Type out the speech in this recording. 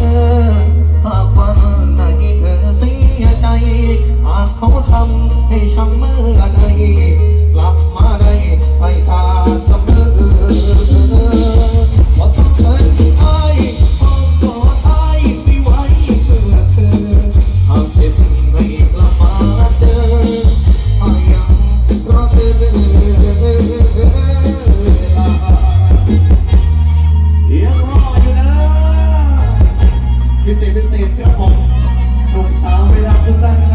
ธอ หากวันไหนเธอเสียใจ อาจเขาทำให้ช้ำเมื่อใด พิเศษพิเศษเพื่อผมหนุ่มสาวไม่รับทุกท่าน